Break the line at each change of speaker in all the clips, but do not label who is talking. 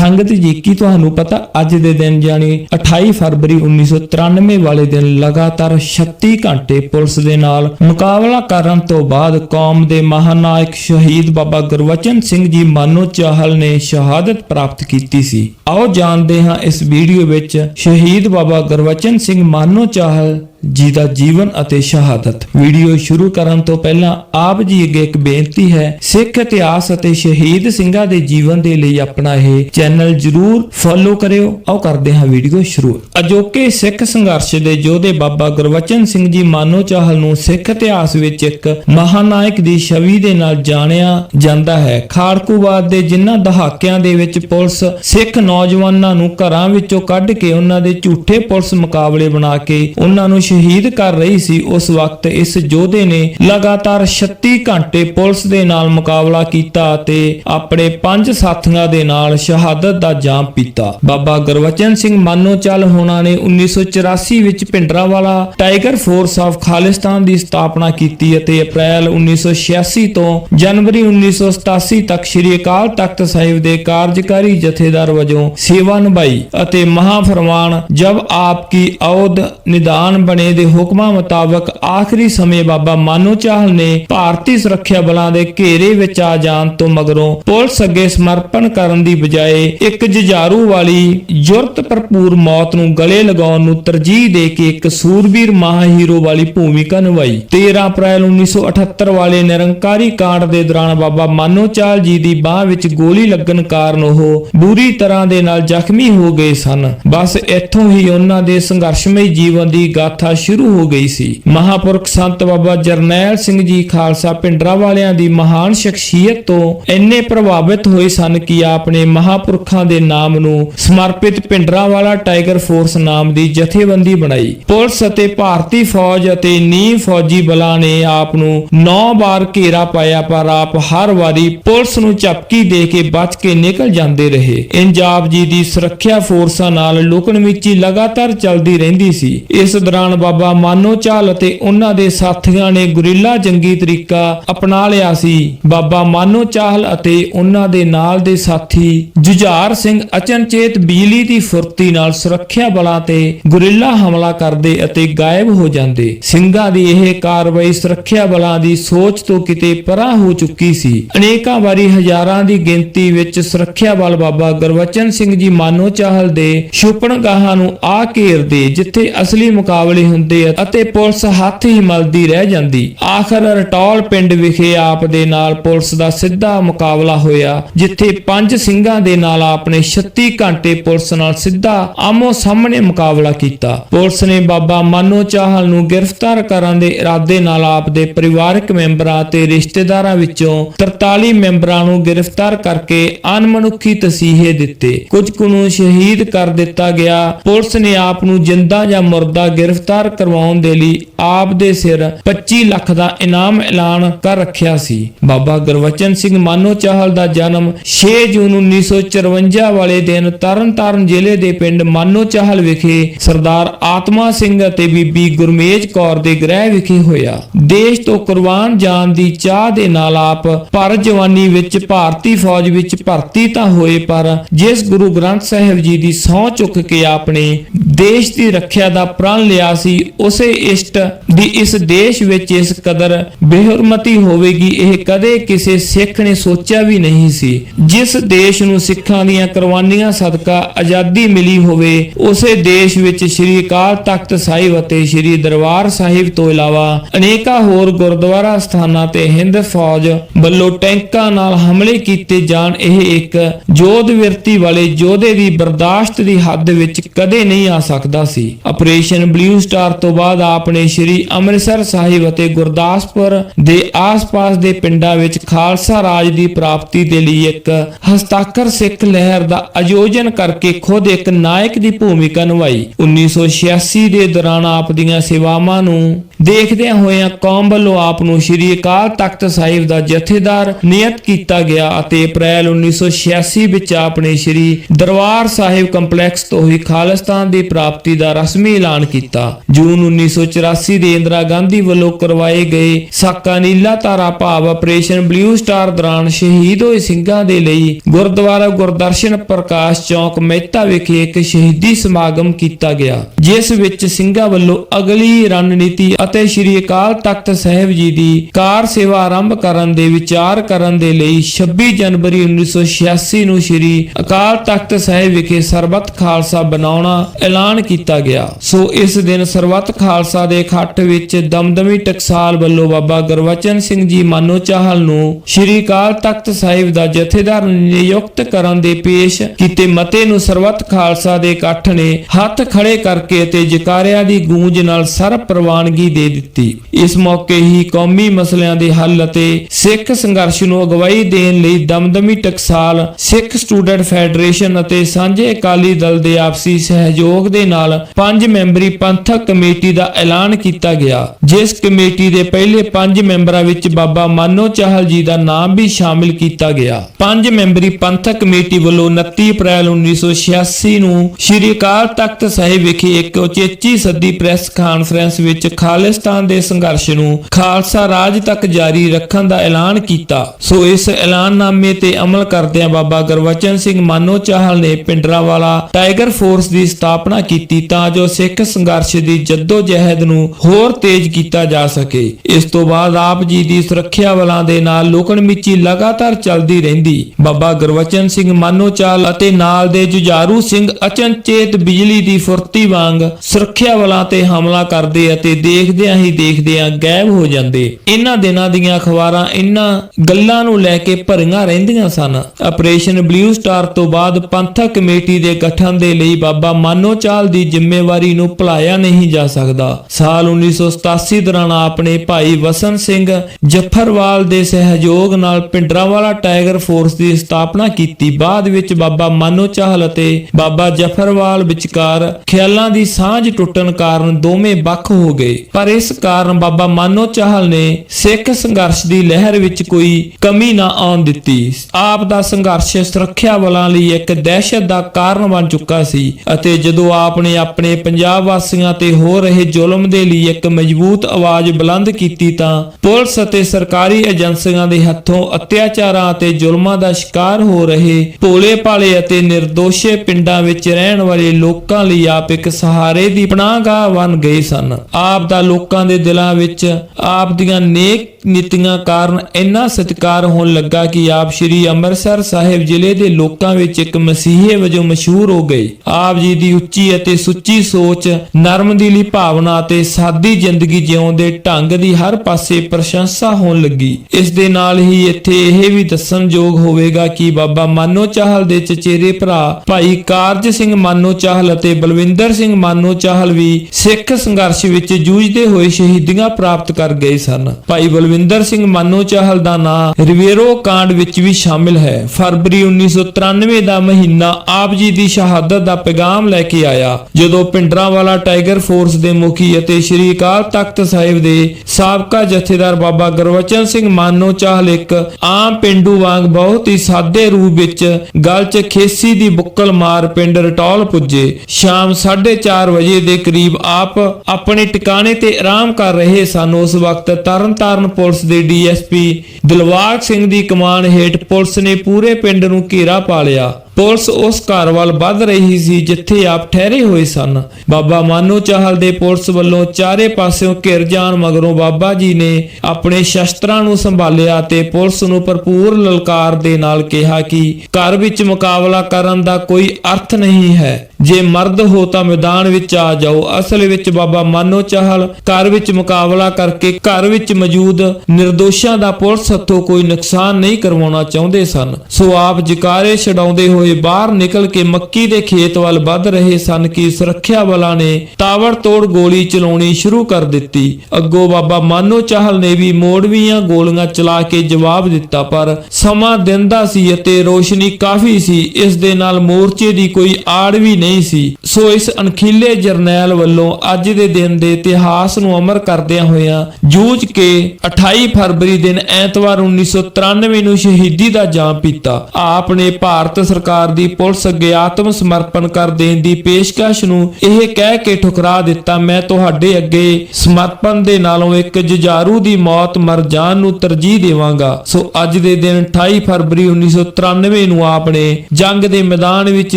ਸੰਗਤ ਜੀ ਕੀ ਤੁਹਾਨੂੰ ਪਤਾ? ਅੱਜ ਦੇ ਦਿਨ ਜਾਨੀ 28 ਫਰਵਰੀ 1993 ਵਾਲੇ ਦਿਨ ਲਗਾਤਾਰ 36 ਘੰਟੇ ਪੁਲਿਸ ਦੇ ਨਾਲ ਮੁਕਾਬਲਾ ਕਰਨ ਤੋਂ ਬਾਅਦ ਕੌਮ ਦੇ ਮਹਾਨਾਇਕ ਸ਼ਹੀਦ ਬਾਬਾ ਗੁਰਵਚਨ ਸਿੰਘ ਜੀ ਮਾਨੋ ਚਾਹਲ ਨੇ ਸ਼ਹਾਦਤ ਪ੍ਰਾਪਤ ਕੀਤੀ ਸੀ। ਆਓ ਜਾਣਦੇ ਹਾਂ ਇਸ ਵੀਡੀਓ ਵਿੱਚ ਸ਼ਹੀਦ ਬਾਬਾ ਗੁਰਵਚਨ ਸਿੰਘ ਮਾਨੋ ਚਾਹਲ ਜੀ ਦਾ ਜੀਵਨ ਅਤੇ ਸ਼ਹਾਦਤ। ਵੀਡੀਓ ਸ਼ੁਰੂ ਕਰਨ ਤੋਂ ਪਹਿਲਾਂ ਆਪ ਜੀ ਅੱਗੇ ਇੱਕ ਬੇਨਤੀ ਹੈ, ਸਿੱਖ ਇਤਿਹਾਸ ਅਤੇ ਸ਼ਹੀਦ ਸਿੰਘਾਂ ਦੇ ਜੀਵਨ ਦੇ ਲਈ ਆਪਣਾ ਇਹ ਚੈਨਲ ਜਰੂਰ ਫੋਲੋ ਕਰਿਓ। ਆਓ ਕਰਦੇ ਹਾਂ ਵੀਡੀਓ ਸ਼ੁਰੂ। ਅਜੋਕੇ ਸਿੱਖ ਸੰਘਰਸ਼ ਦੇ ਯੋਧੇ ਬਾਬਾ ਗੁਰਵਚਨ ਸਿੰਘ ਜੀ ਮਾਨੋ ਚਾਹਲ ਨੂੰ ਸਿੱਖ ਇਤਿਹਾਸ ਵਿੱਚ ਇੱਕ ਮਹਾਨਾਇਕ ਦੀ ਛਵੀ ਦੇ ਨਾਲ ਜਾਣਿਆ ਜਾਂਦਾ ਹੈ। ਖਾੜਕੂਵਾਦ ਦੇ ਜਿਨ੍ਹਾਂ ਦਹਾਕਿਆਂ ਦੇ ਵਿੱਚ ਪੁਲਿਸ ਸਿੱਖ ਨੌਜਵਾਨਾਂ ਨੂੰ ਘਰਾਂ ਵਿੱਚੋਂ ਕੱਢ ਕੇ ਉਹਨਾਂ ਦੇ ਝੂਠੇ ਪੁਲਿਸ ਮੁਕਾਬਲੇ ਬਣਾ ਕੇ ਉਹਨਾਂ ਨੂੰ ਸ਼ਹੀਦ ਕਰ ਰਹੀ ਸੀ, ਉਸ ਵਕਤ ਇਸ ਯੋਧੇ ਨੇ ਲਗਾਤਾਰ 36 ਘੰਟੇ ਪੁਲਿਸ ਦੇ ਨਾਲ ਮੁਕਾਬਲਾ ਕੀਤਾ ਅਤੇ ਆਪਣੇ ਪੰਜ ਸਾਥੀਆਂ ਦੇ ਨਾਲ ਸ਼ਹਾਦਤ ਦਾ ਜਾਮ ਪੀਤਾ। ਬਾਬਾ ਗੁਰਵਚਨ ਸਿੰਘ ਮਾਨੋਚਲ ਹੋਣਾ ਨੇ 1984 ਵਿੱਚ Bhindranwala Tiger Force of Khalistan ਦੀ ਸਥਾਪਨਾ ਕੀਤੀ ਅਤੇ ਅਪ੍ਰੈਲ 1986 ਤੋਂ ਜਨਵਰੀ 1987 ਤੱਕ ਸ੍ਰੀ ਅਕਾਲ ਤਖਤ ਸਾਹਿਬ ਦੇ ਕਾਰਜਕਾਰੀ ਜਥੇਦਾਰ ਵਜੋਂ ਸੇਵਾ ਨਿਭਾਈ ਅਤੇ ਮਹਾਫਰਮਾਨ, ਜਬ ਆਪ ਕੀ ਔਦ ਨਿਦਾਨ ਬਣੇ ਦੇ ਹੁਕਮਾਂ ਮੁਤਾਬਕ ਆਖਰੀ ਸਮੇਂ ਬਾਬਾ ਮਾਨੋ ਚਾਹਲ ਨੇ ਭਾਰਤੀ ਸੁਰੱਖਿਆ ਬਲਾਂ ਦੇ ਘੇਰੇ ਵਿੱਚ ਆ ਜਾਣ ਤੋਂ ਮਗਰੋਂ ਪੁਲਿਸ ਅੱਗੇ ਸਮਰਪਣ ਕਰਨ ਦੀ ਬਜਾਏ ਇੱਕ ਜੁਝਾਰੂ ਵਾਲੀ ਜੁਰਤ ਭਰਪੂਰ ਮੌਤ ਨੂੰ ਗਲੇ ਲਗਾਉਣ ਨੂੰ ਤਰਜੀਹ ਦੇ ਕੇ ਇੱਕ ਸੂਰਬੀਰ ਮਹਾਹੀਰੋ ਵਾਲੀ ਭੂਮਿਕਾ ਨਿਭਾਈ। 13 ਅਪ੍ਰੈਲ 1978 ਵਾਲੇ ਨਿਰੰਕਾਰੀ ਕਾਂਡ ਦੇ ਦੌਰਾਨ ਬਾਬਾ ਮਾਨੋ ਚਾਹਲ ਜੀ ਦੀ ਬਾਹ ਵਿੱਚ ਗੋਲੀ ਲੱਗਣ ਕਾਰਨ ਉਹ ਬੁਰੀ ਤਰ੍ਹਾਂ ਦੇ ਨਾਲ ਜ਼ਖਮੀ ਹੋ ਗਏ ਸਨ। ਬਸ ਇੱਥੋਂ ਹੀ ਉਹਨਾਂ ਦੇ ਸੰਘਰਸ਼ਮਈ ਜੀਵਨ ਦੀ ਗਾਥਾ ਸ਼ੁਰੂ ਹੋ ਗਈ ਸੀ। ਮਹਾਪੁਰਖ ਸੰਤ ਬਾਬਾ ਜਰਨੈਲ ਸਿੰਘ ਜੀ ਖਾਲਸਾ ਪਿੰਡਰਾ ਵਾਲਿਆਂ ਦੀ ਮਹਾਨ ਸ਼ਖਸੀਅਤ ਤੋਂ ਇੰਨੇ ਪ੍ਰਭਾਵਿਤ ਹੋਏ ਸਨ ਕਿ ਆਪਨੇ ਮਹਾਪੁਰਖਾਂ ਦੇ ਨਾਮ ਨੂੰ ਸਮਰਪਿਤ ਪਿੰਡਰਾ ਵਾਲਾ ਟਾਈਗਰ ਫੋਰਸ ਨਾਮ ਦੀ ਜਥੇਬੰਦੀ ਬਣਾਈ। ਪੁਲਿਸ ਅਤੇ ਭਾਰਤੀ ਫੌਜ ਅਤੇ ਨੀਮ ਫੌਜੀ ਬਲਾਂ ਨੇ ਆਪ ਨੂੰ 9 ਵਾਰ ਘੇਰਾ ਪਾਇਆ, ਪਰ ਆਪ ਹਰ ਵਾਰੀ ਪੁਲਿਸ ਨੂੰ ਝਪਕੀ ਦੇ ਕੇ ਬਚ ਕੇ ਨਿਕਲ ਜਾਂਦੇ ਰਹੇ। ਇੰਜਾਬ ਜੀ ਦੀ ਸੁਰੱਖਿਆ ਫੋਰਸਾਂ ਨਾਲ ਲੁਕਣ ਵਿੱਚ ਲਗਾਤਾਰ ਚੱਲਦੀ ਰਹਿੰਦੀ ਸੀ। ਇਸ ਦੌਰਾਨ ਬਾਬਾ ਮਾਨੋ ਚਾਲ ਅਤੇ ਉਹਨਾਂ ਦੇ ਸਾਥੀਆਂ ਨੇ ਗੁਰਿੱਲਾ ਜੰਗੀ ਤਰੀਕਾ ਅਪਣਾ ਲਿਆ ਸੀ। ਬਾਬਾ ਮਾਨੋ ਚਾਹਲ ਅਤੇ ਉਹਨਾਂ ਦੇ ਨਾਲ ਦੇ ਸਾਥੀ ਜੁਝਾਰ ਸਿੰਘ ਅਚਨਚੇਤ ਬਿਜਲੀ ਦੀ ਫੁਰਤੀ ਨਾਲ ਸੁਰੱਖਿਆ ਬਲਾਂ ਤੇ ਗੁਰਿੱਲਾ ਹਮਲਾ ਕਰਦੇ ਅਤੇ ਗਾਇਬ ਹੋ ਜਾਂਦੇ। ਸਿੰਘਾਂ ਦੀ ਇਹ ਕਾਰਵਾਈ ਸੁਰੱਖਿਆ ਬਲਾਂ ਦੀ ਸੋਚ ਤੋਂ ਕਿਤੇ ਪਰਾਂ ਹੋ ਚੁੱਕੀ ਸੀ। ਅਨੇਕਾਂ ਵਾਰੀ ਹਜ਼ਾਰਾਂ ਦੀ ਗਿਣਤੀ ਵਿੱਚ ਸੁਰੱਖਿਆ ਬਲ ਬਾਬਾ ਗੁਰਵਚਨ ਸਿੰਘ ਜੀ ਮਾਨੋ ਚਾਹਲ ਦੇ ਛੁਪਣ ਗਾਹਾਂ ਨੂੰ ਆ ਘੇਰਦੇ, ਜਿੱਥੇ ਅਸਲੀ ਮੁਕਾਬਲੇ ਹੁੰਦੇ ਅਤੇ ਪੁਲਿਸ ਹੱਥ ਹੀ ਮਲਦੀ ਰਹਿ ਜਾਂਦੀ। ਆਖਰ ਰਟੌਲ ਪਿੰਡ ਵਿਖੇ ਆਪ ਦੇ ਨਾਲ ਪੁਲਿਸ ਦਾ ਸਿੱਧਾ ਮੁਕਾਬਲਾ ਹੋਇਆ, ਜਿੱਥੇ ਪੰਜ ਸਿੰਘਾਂ ਦੇ ਨਾਲ ਆਪਨੇ 36 ਘੰਟੇ ਪੁਲਿਸ ਨਾਲ ਸਿੱਧਾ ਆਮੋ ਸਾਹਮਣੇ ਮੁਕਾਬਲਾ ਕੀਤਾ। ਪੁਲਿਸ ਨੇ ਬਾਬਾ ਮਾਨੋ ਚਾਹਲ ਨੂੰ ਗ੍ਰਿਫਤਾਰ ਕਰਨ ਦੇ ਇਰਾਦੇ ਨਾਲ ਆਪ ਦੇ ਪਰਿਵਾਰਕ ਮੈਂਬਰਾਂ ਤੇ ਰਿਸ਼ਤੇਦਾਰਾਂ ਵਿੱਚੋਂ 43 ਮੈਂਬਰਾਂ ਨੂੰ ਗ੍ਰਿਫਤਾਰ ਕਰਕੇ ਅਨਮਨੁੱਖੀ ਤਸੀਹੇ ਦਿੱਤੇ। ਕੁਝ ਕੁ ਨੂੰ ਸ਼ਹੀਦ ਕਰ ਦਿੱਤਾ ਗਿਆ। ਪੁਲਿਸ ਨੇ ਆਪ ਨੂੰ ਜਿੰਦਾ ਜਾਂ ਮੁਰਦਾ ਗ੍ਰਿਫਤਾਰ ਕਰਵਾਉਣ ਦੇ ਲਈ ਆਪ ਦੇ ਸਿਰ 25 ਲੱਖ ਦਾ ਇਨਾਮ ਐਲਾਨ ਕਰ ਰੱਖਿਆ ਸੀ। ਬਾਬਾ ਗੁਰਵਚਨ ਸਿੰਘ ਮਾਨੋ ਚਾਹਲ ਦਾ ਜਨਮ 6 ਜੂਨ 1954 ਵਾਲੇ ਦਿਨ ਤਰਨਤਾਰਨ ਜ਼ਿਲ੍ਹੇ ਦੇ ਪਿੰਡ ਮਾਨੋ ਚਾਹਲ ਵਿਖੇ ਸਰਦਾਰ ਆਤਮਾ ਸਿੰਘ ਅਤੇ ਬੀਬੀ ਗੁਰਮੇਜ ਕੌਰ ਦੇ ਗ੍ਰਹਿ ਵਿਖੇ ਹੋਇਆ। ਦੇਸ਼ ਤੋਂ ਕੁਰਬਾਨ ਜਾਣ ਦੀ ਚਾਹ ਦੇ ਨਾਲ ਆਪ ਭਰ ਜਵਾਨੀ ਵਿੱਚ ਭਾਰਤੀ ਫੌਜ ਵਿੱਚ ਭਰਤੀ ਤਾਂ ਹੋਏ ਪਰ ਜਿਸ ਗੁਰੂ ਗ੍ਰੰਥ ਸਾਹਿਬ ਜੀ ਦੀ ਸਹੁੰ ਚੁੱਕ ਕੇ ਆਪਣੇ ਦੇਸ਼ ਦੀ ਰੱਖਿਆ ਦਾ ਪ੍ਰਣ ਲਿਆ ਸੀ ਉਸੇ ਇਸ਼ਟ ਦੀ ਇਸ ਦੇਸ਼ ਵਿੱਚ ਇਸ ਕਦਰ ਬੇਹਰਮਤੀ ਹੋਵੇਗੀ, ਇਹ ਕਦੇ ਕਿਸੇ ਸਿੱਖ ਨੇ ਸੋਚਿਆ ਵੀ ਨਹੀਂ ਸੀ। ਜਿਸ ਦੇਸ਼ ਨੂੰ ਸਿੱਖਾਂ ਦੀਆਂ ਕੁਰਬਾਨੀਆਂ ਸਦਕਾ ਆਜ਼ਾਦੀ ਮਿਲੀ ਹੋਵੇ, ਉਸੇ ਦੇਸ਼ ਵਿੱਚ ਸ੍ਰੀ ਅਕਾਲ ਤਖਤ ਸਾਹਿਬ ਅਤੇ ਸ੍ਰੀ ਦਰਬਾਰ ਸਾਹਿਬ ਤੋਂ ਇਲਾਵਾ ਅਨੇਕਾਂ ਹੋਰ ਗੁਰਦੁਆਰਾ ਸਥਾਨਾਂ ਤੇ ਹਿੰਦ ਫੌਜ ਵੱਲੋਂ ਟੈਂਕਾਂ ਨਾਲ ਹਮਲੇ ਕੀਤੇ ਜਾਣ, ਇਹ ਇੱਕ ਜੋਧ ਵਿਰਤੀ ਵਾਲੇ ਯੋਧੇ ਦੀ ਬਰਦਾਸ਼ਤ ਦੀ ਹੱਦ ਵਿੱਚ ਕਦੇ ਨਹੀਂ ਆ ਸਕਦਾ ਸੀ। ਆਪਰੇਸ਼ਨ ਬਲੂ ਸਟਾਰ ਤੋਂ ਬਾਅਦ ਆਪਨੇ ਸ੍ਰੀ ਅੰਮ੍ਰਿਤਸਰ ਸਾਹਿਬ ਅਤੇ ਗੁਰਦਾਸਪੁਰ ਦੇ ਆਸ-ਪਾਸ ਦੇ ਪਿੰਡਾਂ ਵਿੱਚ ਖਾਲਸਾ ਰਾਜ ਦੀ ਪ੍ਰਾਪਤੀ ਦੇ ਲਈ ਇੱਕ ਹਸਤਾਖਰ ਸਿੱਖ ਲਹਿਰ ਦਾ ਆਯੋਜਨ ਕਰਕੇ ਖੁਦ ਇੱਕ ਨਾਇਕ ਦੀ ਭੂਮਿਕਾ ਨਿਭਾਈ। 1986 ਦੇ ਦੌਰਾਨ ਆਪ ਦੀਆਂ ਸੇਵਾਵਾਂ ਨੂੰ ਦੇਖਦਿਆਂ ਹੋਇਆਂ ਕੌਮ ਵੱਲੋਂ ਆਪ ਨੂੰ ਸ੍ਰੀ ਅਕਾਲ ਤਖਤ ਸਾਹਿਬ ਦਾ ਜਥੇਦਾਰ ਨਿਯਤ ਕੀਤਾ ਗਿਆ ਅਤੇ ਅਪ੍ਰੈਲ 1986 ਵਿੱਚ ਆਪ ਸ੍ਰੀ ਦਰਬਾਰ ਸਾਹਿਬ ਕੰਪਲੈਕਸ ਤੋਂ ਹੀ ਖਾਲਿਸਤਾਨ ਦੀ ਪ੍ਰਾਪਤੀ ਦਾ ਰਸਮੀ ਐਲਾਨ ਕੀਤਾ। ਜੂਨ 1984 ਦੇ ਇੰਦਰਾ ਗਾਂਧੀ ਵੱਲੋਂ ਕਰਵਾਏ ਗਏ ਸਾਕਾ ਨੀਲਾ ਤਾਰਾ ਭਾਵ ਆਪਰੇਸ਼ਨ ਬਲੂ ਸਟਾਰ ਦੌਰਾਨ ਸ਼ਹੀਦ ਹੋਏ ਸਿੰਘਾਂ ਦੇ ਲਈ ਗੁਰਦੁਆਰਾ ਗੁਰਦਰਸ਼ਨ ਪ੍ਰਕਾਸ਼ ਚੌਕ ਮਹਿਤਾ ਵਿਖੇ ਇੱਕ ਸ਼ਹੀਦੀ ਸਮਾਗਮ ਕੀਤਾ ਗਿਆ, ਜਿਸ ਵਿੱਚ ਸਿੰਘਾਂ ਵੱਲੋਂ ਅਗਲੀ ਰਣਨੀਤੀ ਅਤੇ ਸ੍ਰੀ ਅਕਾਲ ਤਖਤ ਸਾਹਿਬ ਜੀ ਦੀ ਕਾਰ ਸੇਵਾ ਆਰੰਭ ਕਰਨ ਦੇ ਵਿਚਾਰ ਕਰਨ ਦੇ ਲਈ 26 ਜਨਵਰੀ 1986 ਨੂੰ ਸ੍ਰੀ ਅਕਾਲ ਤਖਤ ਸਾਹਿਬ ਵਿਖੇ ਸਰਬੱਤ ਖਾਲਸਾ ਬਣਾਉਣਾ ਐਲਾਨ ਕੀਤਾ ਗਿਆ। ਸੋ ਇਸ ਦਿਨ ਸਰਬੱਤ ਖਾਲਸਾ ਦੇ ਇਕੱਠ ਵਿੱਚ ਦਮਦਮੀ ਟਕਸਾਲ ਵੱਲੋਂ ਬਾਬਾ ਗੁਰਵਚਨ ਸਿੰਘ ਜੀ ਮਾਨੋ ਚਾਹਲ ਨੂੰ ਸ੍ਰੀ ਅਕਾਲ ਤਖਤ ਸਾਹਿਬ ਦਾ ਜਥੇਦਾਰ ਨਿਯੁਕਤ ਕਰਨ ਦੇ ਪੇਸ਼ ਕੀਤੇ ਮਤੇ ਨੂੰ ਸਰਬੱਤ ਖਾਲਸਾ ਦੇ ਇਕੱਠ ਨੇ ਹੱਥ ਖੜੇ ਕਰਕੇ ਅਤੇ ਜਕਾਰਿਆਂ ਦੀ ਗੂੰਜ ਨਾਲ ਸਰਬ ਪ੍ਰਵਾਨਗੀ ਦੇ ਦਿੱਤੀ। ਇਸ ਮੌਕੇ ਹੀ ਕੌਮੀ ਮਸਲਿਆਂ ਦੇ ਹੱਲ ਅਤੇ ਸਿੱਖ ਸੰਘਰਸ਼ ਨੂੰ ਅਗਵਾਈ ਦੇਣ ਲਈ ਦਮਦਮੀ ਟਕਸਾਲ ਸਿੱਖ ਸਟੂਡੈਂਟ ਫੈਡਰੇਸ਼ਨ ਅਤੇ ਸਾਂਝੇ ਅਕਾਲੀ ਦਲ ਦੇ ਆਪਸੀ ਸਹਿਯੋਗ ਦੇ ਨਾਲ ਪੰਜ ਮੈਂਬਰੀ ਪੰਥਕ ਕਮੇਟੀ ਦਾ ਐਲਾਨ ਕੀਤਾ ਗਿਆ, ਜਿਸ ਕਮੇਟੀ ਦੇ ਪਹਿਲੇ ਪੰਜ ਮੈਂਬਰਾਂ ਵਿੱਚ ਬਾਬਾ ਮਾਨੋ ਚਾਹਲ ਜੀ ਦਾ ਨਾਮ ਵੀ ਸ਼ਾਮਿਲ ਕੀਤਾ ਗਿਆ। ਪੰਜ ਮੈਂਬਰੀ ਪੰਥਕ ਕਮੇਟੀ ਵੱਲੋਂ 29 ਅਪ੍ਰੈਲ 1986 ਨੂੰ ਸ਼੍ਰੀ ਅਕਾਲ ਤਖਤ ਸਾਹਿਬ ਵਿਖੇ ਇੱਕ ਉਚੇਚੀ ਸੱਦੀ ਪ੍ਰੈਸ ਕਾਨਫਰੰਸ ਵਿੱਚ ਖਾਲਿਸਤਾਨ ਦੇ ਸੰਘਰਸ਼ ਨੂੰ ਖਾਲਸਾ ਰਾਜ ਤੱਕ ਜਾਰੀ ਰੱਖਣ ਦਾ ਐਲਾਨ ਕੀਤਾ। ਸੋ ਇਸ ਐਲਾਨਨਾਮੇ ਤੇ ਅਮਲ ਕਰਦਿਆਂ ਬਾਬਾ ਗੁਰਵਚਨ ਸਿੰਘ ਮਾਨੋ ਚਾਹਲ ਨੇ ਪਿੰਡਰਾਵਾਲਾ ਟਾਈਗਰ ਫੋਰਸ ਦੀ ਸਥਾਪਨਾ ਕੀਤੀ ਤਾਂ ਜੋ ਸਿੱਖ ਸੰਘਰਸ਼ ਦੀ ਜੱਦੋ-ਜਹਿਦ ਨੂੰ ਹੋਰ ਤੇਜ਼ ਕੀਤਾ ਜਾ ਸਕੇ। ਇਸ ਤੋਂ ਬਾਅਦ ਆਪ ਜੀ ਦੀ ਸੁਰੱਖਿਆ ਬਲਾਂ ਦੇ ਨਾਲ ਲੋਕਣ ਮਿੱਚੀ ਲਗਾਤਾਰ ਚੱਲਦੀ ਰਹਿੰਦੀ। ਬਾਬਾ ਗੁਰਵਚਨ ਸਿੰਘ ਮਾਨੋ ਚਾਲ ਅਤੇ ਨਾਲ ਦੇ ਜੁਝਾਰੂ ਸਿੰਘ ਅਚਨਚੇਤ ਬਿਜਲੀ ਦੀ ਫੁਰਤੀ ਵਾਂਗ ਸੁਰੱਖਿਆ ਬਲਾਂ ਤੇ ਹਮਲਾ ਕਰਦੇ ਅਤੇ ਦੇਖ ਦੇਖਦਿਆਂ ਹੀ ਦੇਖਦਿਆਂ ਗਾਇਬ ਹੋ ਜਾਂਦੇ। ਇਹਨਾਂ ਦਿਨਾਂ ਦੀਆਂ ਅਖਬਾਰਾਂ, ਇਹਨਾਂ ਗੱਲਾਂ ਨੂੰ ਲੈ ਕੇ ਭਰੀਆਂ ਰਹਿੰਦੀਆਂ ਸਨ। ਆਪਰੇਸ਼ਨ ਬਲੂ ਸਟਾਰ ਤੋਂ ਬਾਅਦ ਪੰਥਕ ਕਮੇਟੀ ਦੇ ਗਠਨ ਦੇ ਲਈ ਬਾਬਾ ਮਾਨੋ ਚਾਲ ਦੀ ਜ਼ਿੰਮੇਵਾਰੀ ਨੂੰ ਭੁਲਾਇਆ ਨਹੀਂ ਜਾ ਸਕਦਾ। ਸਾਲ 1987 ਦੌਰਾਨ ਆਪਣੇ ਭਾਈ ਵਸਨ ਸਿੰਘ ਜਫਰਵਾਲ ਦੇ ਸਹਿਯੋਗ ਨਾਲ ਪਿੰਡਰਾਵਾਲਾ ਟਾਈਗਰ ਫੋਰਸ ਦੀ ਸਥਾਪਨਾ ਕੀਤੀ। ਬਾਅਦ ਵਿੱਚ ਬਾਬਾ ਮਾਨੋ ਚਾਹਲ ਅਤੇ ਬਾਬਾ ਜਫਰਵਾਲ ਵਿਚਕਾਰ ਖਿਆਲਾਂ ਦੀ ਸਾਂਝ ਟੁੱਟਣ ਕਾਰਨ ਦੋਵੇਂ ਵੱਖ ਹੋ ਗਏ। ਪਰ ਇਸ ਕਾਰਨ ਬਾਬਾ ਮਾਨੋ ਚਾਹਲ ਨੇ ਸਿੱਖ ਸੰਘਰਸ਼ ਦੀ ਲਹਿਰ ਵਿੱਚ ਕੋਈ ਕਮੀ ਨਾ ਆਉਣ ਦਿੱਤੀ। ਆਪ ਦਾ ਸੰਘਰਸ਼ ਸੁਰੱਖਿਆ ਬਲਾਂ ਲਈ ਇੱਕ ਦਹਿਸ਼ਤ ਦਾ ਕਾਰਨ ਬਣ ਚੁੱਕਾ ਸੀ ਅਤੇ ਜਦੋਂ ਆਪ ਨੇ ਆਪਣੇ ਪੰਜਾਬ ਵਾਸੀਆਂ ਤੇ ਹੋ ਰਹੇ ਜ਼ੁਲਮ ਦੇ ਲਈ ਇੱਕ ਮਜ਼ਬੂਤ ਆਵਾਜ਼ ਬੁਲੰਦ ਕੀਤੀ ਤਾਂ ਪੁਲਿਸ ਅਤੇ ਸਰਕਾਰੀ ਏਜੰਸੀਆਂ ਦੇ ਹੱਥੋਂ ਅਤਿਆਚਾਰਾਂ ਅਤੇ ਜ਼ੁਲਮਾਂ ਦਾ ਸ਼ਿਕਾਰ ਹੋ ਰਹੇ ਭੋਲੇ ਭਾਲੇ ਅਤੇ ਨਿਰਦੋਸ਼ੇ ਪਿੰਡਾਂ ਵਿੱਚ ਰਹਿਣ ਵਾਲੇ ਲੋਕਾਂ ਲਈ ਆਪ ਇੱਕ ਸਹਾਰੇ ਦੀ ਪਨਾਹਗਾਹ ਬਣ ਗਏ ਸਨ। ਆਪ ਦਾ ਲੋਕਾਂ ਦੇ ਦਿਲਾਂ ਵਿੱਚ ਆਪ ਦੀਆਂ ਨੇਕ ਨੀਤੀਆਂ ਕਾਰਨ ਇੰਨਾ ਸਤਿਕਾਰ ਹੋਣ ਲੱਗਾ ਕਿ ਆਪ ਸ਼੍ਰੀ ਅੰਮ੍ਰਿਤਸਰ ਸਾਹਿਬ ਜ਼ਿਲ੍ਹੇ ਦੇ ਲੋਕਾਂ ਵਿੱਚ ਇੱਕ ਮਸੀਹੇ ਵਜੋਂ ਮਸ਼ਹੂਰ ਹੋ ਗਏ। ਆਪ ਜੀ ਦੀ ਉੱਚੀ ਅਤੇ ਸੁੱਚੀ ਸੋਚ ਨਰਮ ਦਿਲੀ ਭਾਵਨਾ ਅਤੇ ਸਾਦੀ ਜ਼ਿੰਦਗੀ ਜਿਉਣ ਦੇ ਢੰਗ ਦੀ ਹਰ ਪਾਸੇ ਪ੍ਰਸ਼ੰਸਾ ਹੋਣ ਲੱਗੀ। ਇਸ ਦੇ ਨਾਲ ਹੀ ਇੱਥੇ ਇਹ ਵੀ ਦੱਸਣਯੋਗ ਹੋਵੇਗਾ ਕਿ ਬਾਬਾ ਮਾਨੋ ਚਾਹਲ ਦੇ ਚਚੇਰੇ ਭਰਾ ਭਾਈ ਕਾਰਜ ਸਿੰਘ ਮਾਨੋ ਚਾਹਲ ਅਤੇ ਬਲਵਿੰਦਰ ਸਿੰਘ ਮਾਨੋ ਚਾਹਲ ਵੀ ਸਿੱਖ ਸੰਘਰਸ਼ ਵਿੱਚ ਜੂਝਦੇ ਹੋਏ ਸ਼ਹੀਦੀਆਂ ਪ੍ਰਾਪਤ ਕਰ ਗਏ ਸਨ। ਭਾਈ ਬਲਵਿੰਦਰ ਸਿੰਘ ਮਾਨੋ ਚਾਹਲ ਦਾ ਨਾਂ ਰਿਵੇਰੋ ਕਾਂਡ ਵਿੱਚ ਵੀ ਸ਼ਾਮਿਲ ਹੈ। ਫਰਵਰੀ 1993 ਦਾ ਮਹੀਨਾ ਆਪ ਜੀ ਦੀ ਸ਼ਹਾਦਤ ਦਾ ਪੈਗਾਮ ਲੈ ਕੇ ਆਇਆ, ਜਦੋਂ ਪਿੰਡਰਾਵਾਲਾ ਟਾਈਗਰ ਫੋਰਸ ਦੇ ਮੁਖੀ ਅਤੇ ਸ਼੍ਰੀ ਅਕਾਲ ਤਖਤ ਸਾਹਿਬ ਦੇ ਸਾਬਕਾ ਜਥੇਦਾਰ ਬਾਬਾ ਗੁਰਵਚਨ ਸਿੰਘ ਮਾਨੋ ਚਾਹਲ ਇੱਕ ਆਮ ਪਿੰਡੂ ਵਾਂਗ ਬਹੁਤ ਹੀ ਸਾਦੇ ਰੂਪ ਵਿੱਚ ਗਲ 'ਚ ਖੇਸੀ ਦੀ ਬੁੱਕਲ ਮਾਰ ਪਿੰਡ ਰਟੌਲ ਪੁੱਜੇ। ਸ਼ਾਮ 4:30 ਵਜੇ ਦੇ ਕਰੀਬ ਆਪ ਆਪਣੇ ਟਿਕਾਣੇ ਤੇ ਆਰਾਮ ਕਰ ਰਹੇ ਸਨ। ਉਸ ਵਕਤ ਤਰਨਤਾਰਨ ਪੁਲਿਸ ਦੇ ਡੀਐਸਪੀ ਦਿਲਵਾਗ ਸਿੰਘ ਦੀ ਕਮਾਨ ਹੇਠ ਪੁਲਿਸ ਨੇ ਪੂਰੇ ਪਿੰਡ ਨੂੰ ਘੇਰਾ ਪਾ ਲਿਆ। ਪੁਲਿਸ ਉਸ ਘਰ ਵੱਲ ਵੱਧ ਰਹੀ ਸੀ ਜਿੱਥੇ ਆਪ ਠਹਿਰੇ ਹੋਏ ਸਨ। ਬਾਬਾ ਮਾਨੋ ਚਾਹਲ ਦੇ ਪੁਲਿਸ ਵੱਲੋਂ ਚਾਰੇ ਪਾਸਿਓਂ ਘਿਰ ਜਾਣ ਮਗਰੋਂ ਬਾਬਾ ਜੀ ਨੇ ਆਪਣੇ ਸ਼ਸਤਰਾਂ ਨੂੰ ਸੰਭਾਲਿਆ ਤੇ ਪੁਲਿਸ ਨੂੰ ਭਰਪੂਰ ਲਲਕਾਰ ਦੇ ਨਾਲ ਕਿਹਾ ਕਿ ਘਰ ਵਿੱਚ ਮੁਕਾਬਲਾ ਕਰਨ ਦਾ ਕੋਈ ਅਰਥ ਨਹੀਂ ਹੈ। ਜੇ ਮਰਦ ਹੋ ਤਾਂ ਮੈਦਾਨ ਵਿੱਚ ਆ ਜਾਓ। ਅਸਲ ਵਿੱਚ ਬਾਬਾ ਮਾਨੋ ਚਾਹਲ ਘਰ ਵਿੱਚ ਮੁਕਾਬਲਾ ਕਰਕੇ ਘਰ ਵਿੱਚ ਮੌਜੂਦ ਨਿਰਦੋਸ਼ਾਂ ਦਾ ਪੁਲਿਸ ਹੱਥੋਂ ਕੋਈ ਨੁਕਸਾਨ ਨਹੀਂ ਕਰਵਾਉਣਾ ਚਾਹੁੰਦੇ ਸਨ। ਸੋ ਆਪ ਜਕਾਰੇ ਛਡਾਉਂਦੇ ਹੋਏ ਹੋਏ ਬਾਹਰ ਨਿਕਲ ਕੇ ਮੱਕੀ ਦੇ ਖੇਤ ਵੱਲ ਵੱਧ ਰਹੇ ਸਨ ਕਿ ਸੁਰੱਖਿਆ ਬਲਾਂ ਨੇ ਤਾਵੜਤੋੜ ਗੋਲੀ ਚਲਾਉਣੀ ਸ਼ੁਰੂ ਕਰ ਦਿੱਤੀ। ਅੱਗੋਂ ਬਾਬਾ ਮਾਨੋ ਚਾਹਲ ਨੇ ਵੀ ਮੋੜਵੀਆਂ ਗੋਲੀਆਂ ਚਲਾ ਕੇ ਜਵਾਬ ਦਿੱਤਾ, ਪਰ ਸਮਾਂ ਦਿਨ ਦਾ ਸੀ ਅਤੇ ਰੋਸ਼ਨੀ ਕਾਫੀ ਸੀ। ਇਸ ਦੇ ਨਾਲ ਮੋਰਚੇ ਦੀ ਕੋਈ ਆੜ ਵੀ ਨਹੀਂ ਸੀ। ਸੋ ਇਸ ਅਣਖੀਲੇ ਜਰਨੈਲ ਵੱਲੋਂ ਅੱਜ ਦੇ ਦਿਨ ਦੇ ਇਤਿਹਾਸ ਨੂੰ ਅਮਰ ਕਰਦਿਆਂ ਹੋਇਆਂ ਜੂਝ ਕੇ 28 ਫਰਵਰੀ ਦਿਨ ਐਤਵਾਰ 1993 ਨੂੰ ਸ਼ਹੀਦੀ ਦਾ ਜਾਮ ਪੀਤਾ। ਆਪ ਨੇ ਭਾਰਤ ਸਰਕਾਰ ਦੀ ਪੁਲਿਸ ਅੱਗੇ ਆਤਮ ਸਮਰਪਣ ਕਰ ਦੇਣ ਦੀ ਪੇਸ਼ਕਸ਼ ਨੂੰ ਇਹ ਕਹਿ ਕੇ ਠੁਕਰਾ ਦਿੱਤਾ, ਮੈਂ ਤੁਹਾਡੇ ਅੱਗੇ ਸਮਰਪਣ ਦੇ ਨਾਲੋਂ ਇੱਕ ਜੁਝਾਰੂ ਦੀ ਮੌਤ ਮਰ ਜਾਣ ਨੂੰ ਤਰਜੀਹ ਦੇਵਾਂਗਾ। ਸੋ ਅੱਜ ਦੇ ਦਿਨ 28 ਫਰਵਰੀ 1993 ਨੂੰ ਆਪ ਜੰਗ ਦੇ ਮੈਦਾਨ ਵਿੱਚ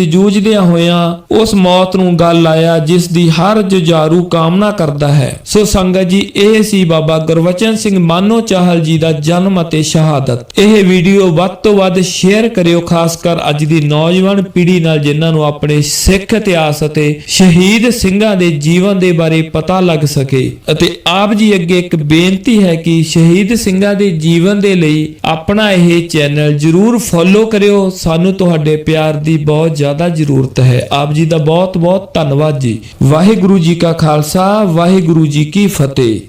ਜੂਝਦਿਆਂ ਹੋਇਆਂ ਉਸ ਮੌਤ ਨੂੰ ਗੱਲ ਲਾਇਆ, ਜਿਸ ਦੀ ਹਰ ਜੁਝਾਰੂ ਕਾਮਨਾ ਕਰਦਾ ਹੈ। ਸੋ ਸੰਗਤ ਜੀ, ਇਹ ਸੀ ਬਾਬਾ ਗੁਰਵਚਨ ਸਿੰਘ ਮਾਨੋ ਚਾਹਲ ਜੀ ਦਾ ਜਨਮ ਅਤੇ ਸ਼ਹਾਦਤ। ਇਹ ਵੀਡੀਓ ਵੱਧ ਤੋਂ ਵੱਧ ਸ਼ੇਅਰ ਕਰਿਓ, ਖਾਸ ਕਰ ਅੱਜ ਦੀ ਨੌਜਵਾਨ ਪੀੜ੍ਹੀ ਨਾਲ ਜਿਨ੍ਹਾਂ ਨੂੰ ਆਪਣੇ ਸਿੱਖ ਇਤਿਹਾਸ ਅਤੇ ਸ਼ਹੀਦ ਸਿੰਘਾਂ ਦੇ ਜੀਵਨ ਦੇ ਬਾਰੇ ਪਤਾ ਲੱਗ ਸਕੇ। ਅਤੇ ਆਪ ਜੀ ਅੱਗੇ ਇੱਕ ਬੇਨਤੀ ਹੈ ਕਿ ਸ਼ਹੀਦ ਸਿੰਘਾਂ ਦੇ ਜੀਵਨ ਦੇ ਲਈ ਆਪਣਾ ਇਹ ਚੈਨਲ ਜਰੂਰ ਫੋਲੋ ਕਰਿਓ। ਸਾਨੂੰ ਤੁਹਾਡੇ ਪਿਆਰ ਦੀ ਬਹੁਤ ਜ਼ਿਆਦਾ ਜ਼ਰੂਰਤ ਹੈ। ਆਪ ਜੀ ਦਾ ਬਹੁਤ ਬਹੁਤ ਧੰਨਵਾਦ ਜੀ। ਵਾਹਿਗੁਰੂ ਜੀ ਕਾ ਖਾਲਸਾ, ਵਾਹਿਗੁਰੂ ਜੀ ਕੀ ਫਤਿਹ।